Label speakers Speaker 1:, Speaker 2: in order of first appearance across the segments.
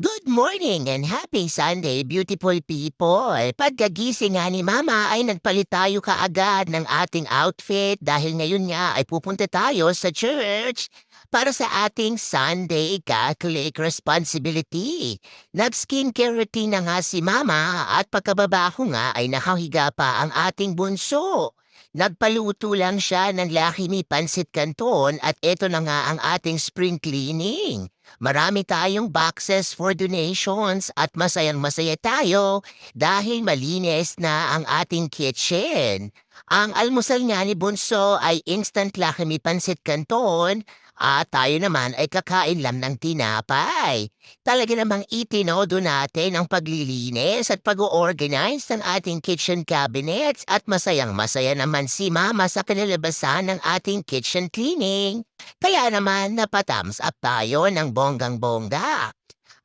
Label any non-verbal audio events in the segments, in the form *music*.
Speaker 1: Good morning and happy Sunday, beautiful people. Pagkagising nga ni Mama ay nagpalit tayo kaagad ng ating outfit dahil ngayon nga ay pupunta tayo sa church para sa ating Sunday Catholic responsibility. Nag-skincare routine na nga si Mama at pagkababa ko nga ay nakahiga pa ang ating bunso. Nagpaluto lang siya ng laki ni Pansit Canton at eto na nga ang ating spring cleaning. Marami tayong boxes for donations at masayang masaya tayo dahil malinis na ang ating kitchen. Ang almusal nga ni Bunso ay instant laki ni Pansit Canton at tayo naman ay kakain lang ng tinapay. Talaga namang itinodo natin ang paglilinis at pag-organize ng ating kitchen cabinets at masayang masaya naman si Mama sa kinalabasan ng ating kitchen cleaning. Kaya naman napatams up tayo ng bonggang-bongga.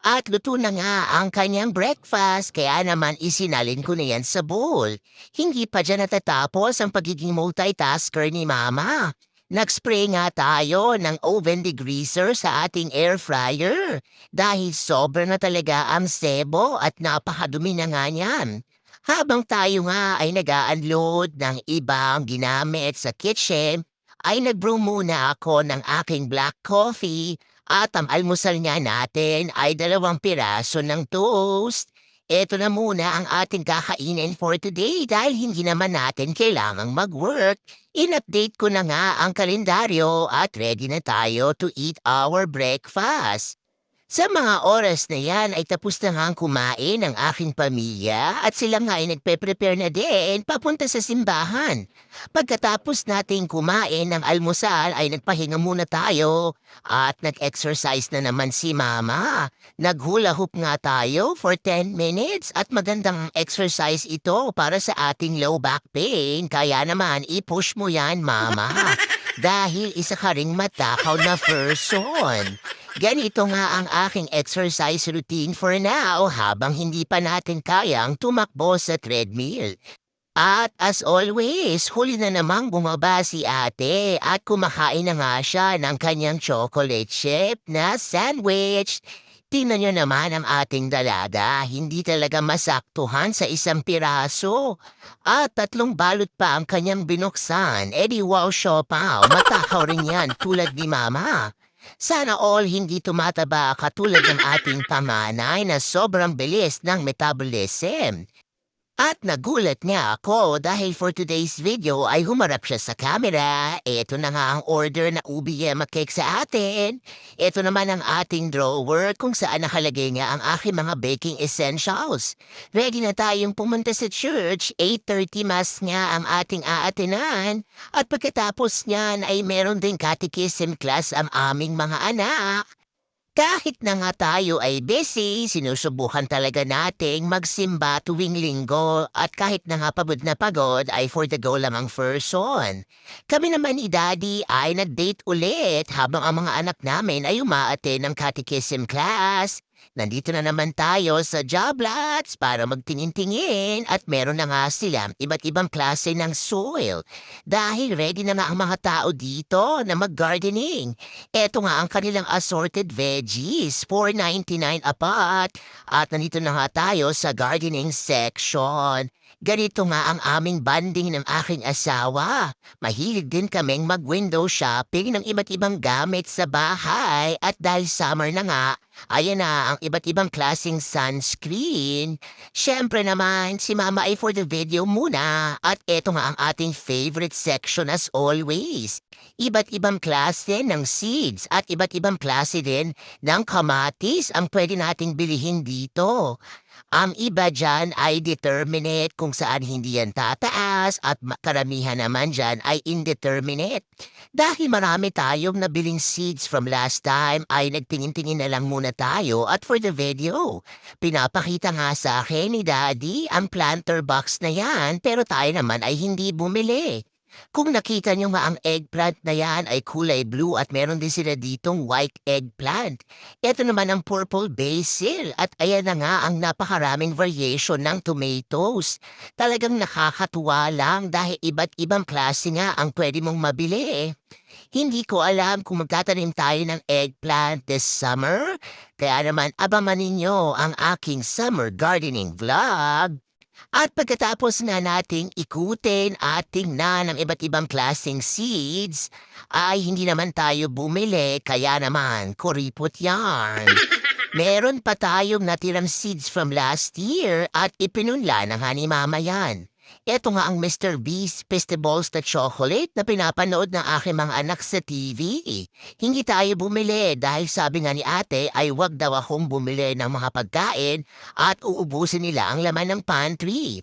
Speaker 1: At luto na nga ang kanyang breakfast kaya naman isinalin ko na yan sa bowl. Hindi pa dyan natatapos ang pagiging multitasker ni Mama. Nag-spray nga tayo ng oven degreaser sa ating air fryer dahil sobra na talaga ang sebo at napakadumi na nga niyan. Habang tayo nga ay nag-unload ng ibang ginamit sa kitchen, ay nag-brew muna ako ng aking black coffee at ang almusal nga natin ay dalawang piraso ng toast. Ito na muna ang ating kakainin for today dahil hindi naman natin kailangang mag-work. In-update ko na nga ang kalendaryo at ready na tayo to eat our breakfast. Sa mga oras na yan ay tapos na nga ang kumain ng aking pamilya at sila nga ay nagpe-prepare na din papunta sa simbahan. Pagkatapos nating kumain ng almusal ay nagpahinga muna tayo at nag-exercise na naman si mama. Naghula hoop nga tayo for 10 minutes at magandang exercise ito para sa ating low back pain. Kaya naman i-push mo yan mama *laughs* dahil isa ka ring matakaw na person. Ganito nga ang aking exercise routine for now habang hindi pa natin kayang tumakbo sa treadmill. At as always, huli na namang bumaba si ate at kumakain na nga siya ng kanyang chocolate chip na sandwich. Tingnan nyo naman ang ating dalada, hindi talaga masaktuhan sa isang piraso. At tatlong balot pa ang kanyang binuksan, edi wow siopaw, matakaw rin yan tulad ni mama. Sana all hindi tumataba katulad ng ating pamanay na sobrang bilis ng metabolism. At nagulat nga ako dahil for today's video ay humarap siya sa camera. Ito na nga ang order na yema cake sa atin. Ito naman ang ating drawer kung saan nakalagay nga ang aking mga baking essentials. Ready na tayong pumunta sa church. 8.30 mas nga ang ating aatinan. At pagkatapos niyan ay meron ding catechism class ang aming mga anak. Kahit na nga tayo ay busy, sinusubukan talaga nating magsimba tuwing linggo at kahit na nga pagod na pagod ay for the go lang ang person. Kami naman ni Daddy ay nag-date ulit habang ang mga anak namin ay umaate ng catechism class. Nandito na naman tayo sa Joblots para magtingin-tingin at meron na nga sila iba't ibang klase ng soil. Dahil ready na nga ang mga tao dito na mag-gardening. Ito nga ang kanilang assorted veggies, 4.99 apat. At nandito na nga tayo sa gardening section. Ganito nga ang aming banding ng aking asawa. Mahilig din kaming mag-window shopping ng iba't ibang gamit sa bahay at dahil summer na nga, ayan na ang iba't ibang klaseng sunscreen. Siyempre naman, si Mama ay for the video muna at eto nga ang ating favorite section as always. Iba't ibang klase ng seeds at iba't ibang klase din ng kamatis ang pwede nating bilihin dito. Ang iba dyan ay determinate kung saan hindi yan tataas at karamihan naman dyan ay indeterminate. Dahil marami tayong nabiling seeds from last time ay nagtingin-tingin na lang muna tayo at for the video. Pinapakita nga sa akin ni Daddy ang planter box na yan pero tayo naman ay hindi bumili. Kung nakita nyo nga ang eggplant na yan ay kulay blue at meron din sila ditong white eggplant. Ito naman ang purple basil at ayan na nga ang napakaraming variation ng tomatoes. Talagang nakakatuwa lang dahil iba't ibang klase nga ang pwede mong mabili. Hindi ko alam kung magtatanim tayo ng eggplant this summer. Kaya naman abangan ninyo ang aking summer gardening vlog. At pagkatapos na nating ikutin at tingnan ang iba't ibang klaseng seeds, ay hindi naman tayo bumili kaya naman kuripot yarn. *laughs* Meron pa tayong natirang seeds from last year at ipinunla ng ni mama yan. Ito nga ang Mr. Beast Festivals na chocolate na pinapanood ng aking mga anak sa TV. Hindi tayo bumili dahil sabi nga ni ate ay wag daw akong bumili ng mga pagkain at uubusin nila ang laman ng pantry.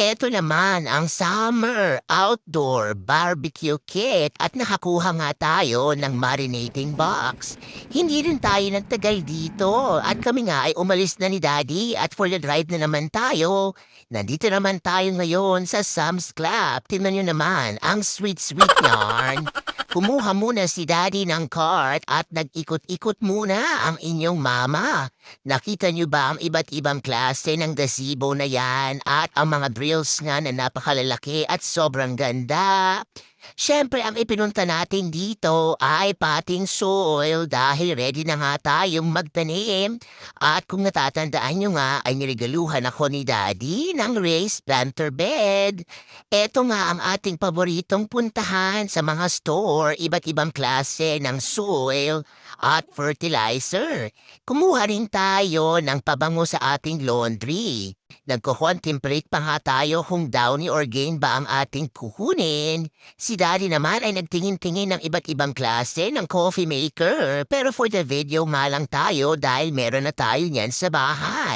Speaker 1: Ito naman ang summer outdoor barbecue kit at nakakuha nga tayo ng marinating box. Hindi rin tayo nagtagal dito at kami nga ay umalis na ni Daddy at for the drive na naman tayo. Nandito naman tayo ngayon sa Sam's Club. Tingnan nyo naman ang sweet-sweet *laughs* yarn. Kumuha muna si Daddy ng cart at nag-ikot-ikot muna ang inyong mama. Nakita niyo ba ang iba't ibang klase ng gazebo na yan at ang mga drills nga na napakalalaki at sobrang ganda? Siyempre, ang ipinunta natin dito ay pating soil dahil ready na nga tayong magtanim. At kung natatandaan nyo nga, ay niregaluhan ako ni Daddy ng raised planter bed. Ito nga ang ating paboritong puntahan sa mga store, iba't ibang klase ng soil at fertilizer. Kumuha rin tayo ng pabango sa ating laundry. Nagko-contemplate pa nga tayo kung downy or gain ba ang ating kukunin. Si Daddy naman ay nagtingin-tingin ng iba't ibang klase ng coffee maker pero for the video nga lang tayo dahil meron na tayo niyan sa bahay.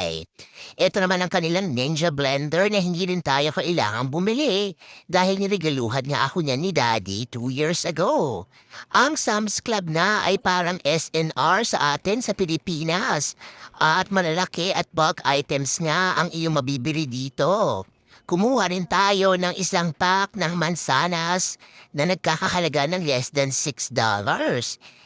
Speaker 1: Ito naman ang kanilang Ninja Blender na hindi rin tayo kailangang bumili dahil niregaluhan nga ako niyan ni Daddy two years ago. Ang Sam's Club na ay parang SNR sa atin sa Pilipinas at malalaki at bulk items nga ang iyong mabibili dito. Kumuha rin tayo ng isang pack ng mansanas na nagkakahalaga ng less than $6.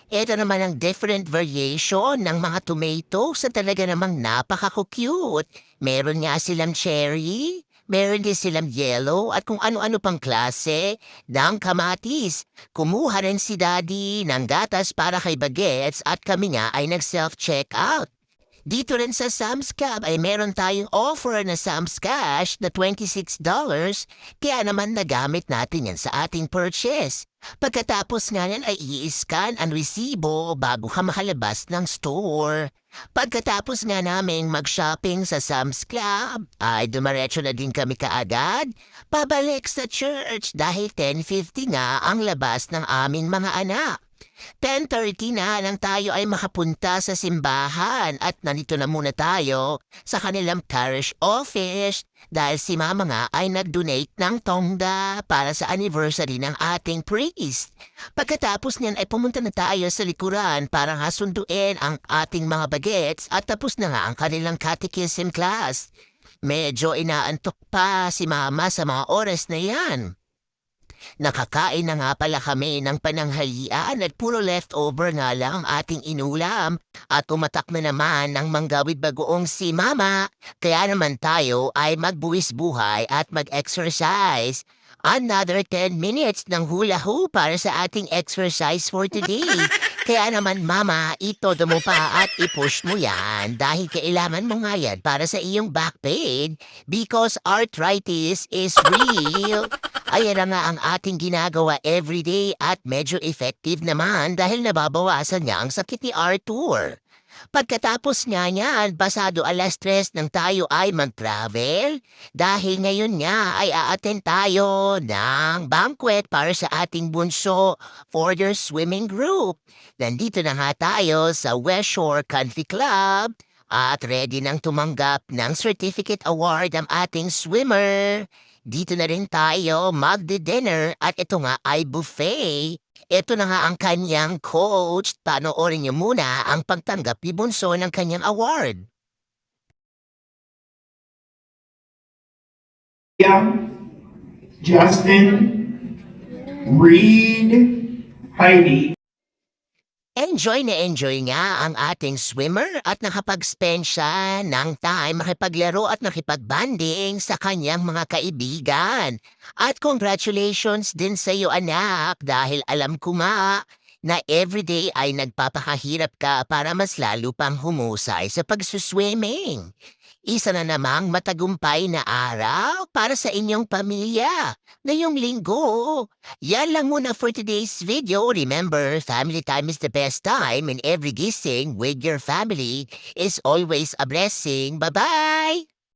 Speaker 1: Ito naman ang different variation ng mga tomatoes na talaga namang napaka-cute. Meron nga silang cherry, meron din silang yellow at kung ano-ano pang klase ng kamatis. Kumuha rin si Daddy ng gatas para kay Bagets at kami nga ay nag-self-check out. Dito rin sa Sam's Club ay meron tayong offer na Sam's Cash na $26 kaya naman nagamit natin yan sa ating purchase. Pagkatapos nga yan ay i-scan ang resibo bago ka makalabas ng store. Pagkatapos nga namin mag-shopping sa Sam's Club, ay dumaretso na din kami kaagad. Pabalik sa church dahil 10.50 nga ang labas ng aming mga anak. 10.30 na nang tayo ay makapunta sa simbahan at nandito na muna tayo sa kanilang parish office dahil si mama nga ay nag-donate ng tongda para sa anniversary ng ating priest. Pagkatapos niyan ay pumunta na tayo sa likuran para nga sunduin ang ating mga bagets at tapos na nga ang kanilang catechism class. Medyo inaantok pa si mama sa mga oras na yan. Nakakain na nga pala kami ng pananghalian at puro leftover nga lang ang ating inulam at umatak na naman ng manggawid bagoong si Mama. Kaya naman tayo ay magbuwis buhay at mag-exercise. Another 10 minutes ng hula hoop para sa ating exercise for today. *laughs* Kaya naman mama, itodo mo pa at i-push mo yan dahil kailangan mo nga yan para sa iyong back pain because arthritis is real. Ayan na nga ang ating ginagawa everyday at medyo effective naman dahil nababawasan niya ang sakit ni Arthur. Pagkatapos nga niyan, basado alas tres nang tayo ay mag-travel dahil ngayon nga ay aaten tayo ng banquet para sa ating bunso for your swimming group. Nandito na nga tayo sa West Shore Country Club at ready nang tumanggap ng certificate award ang ating swimmer. Dito na rin tayo magdi-dinner at ito nga ay buffet. Ito na nga ang kanyang coach. Panoorin niyo muna ang pagtanggap ni Bunso ng kanyang award.
Speaker 2: Justin, Read Heidi.
Speaker 1: Enjoy na enjoy nga ang ating swimmer at nakapag-spend siya ng time makipaglaro at nakipag-banding sa kanyang mga kaibigan. At congratulations din sa iyo anak dahil alam ko nga na everyday ay nagpapakahirap ka para mas lalo pang humusay sa pagsuswimming. Isa na namang matagumpay na araw para sa inyong pamilya ngayong linggo. Yan lang muna for today's video. Remember, family time is the best time and every gising with your family is always a blessing. Bye-bye!